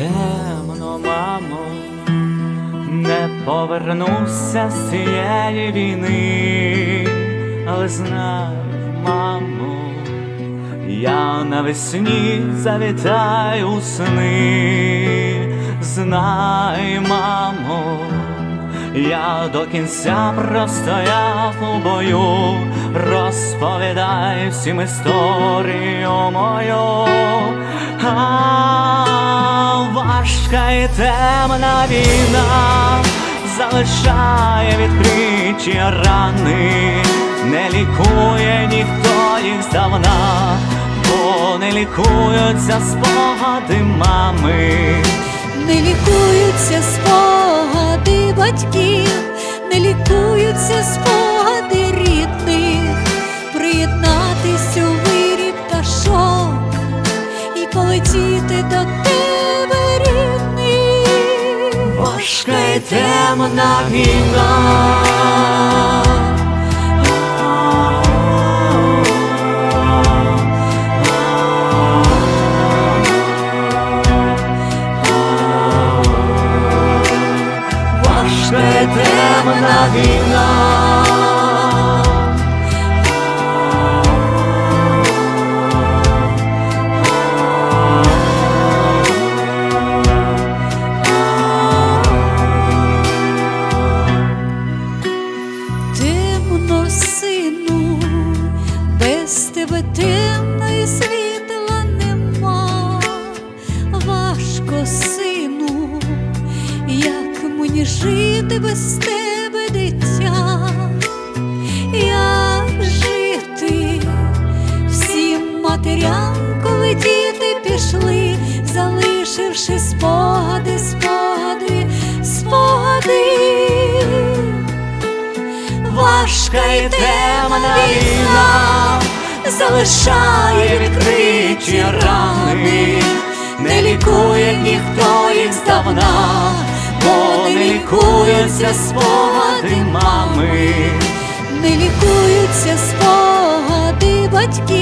Темно, мамо, не повернуся з цієї війни, але знаю, мамо, я навесні завітаю сни, знай, мамо, я до кінця простояв у бою, розповідай всім історію мою. Важка і темна війна залишає відкриті рани, не лікує ніхто їх здавна, бо не лікуються спогади мами. Не лікуються спогади батьків, не лікуються спогади рідних, приєднатись у виріб пташок і полетіти до рідний. Важка і темна війна. Темна війна. І світла нема. Важко, сину, як мені жити без тебе, дитя, як жити всім матерям, коли діти пішли, залишивши спогади, спогади, спогади. Важка і темна війна залишає відкриті рани, не лікує ніхто їх здавна, бо не лікуються спогади мами, не лікуються спогади батьків,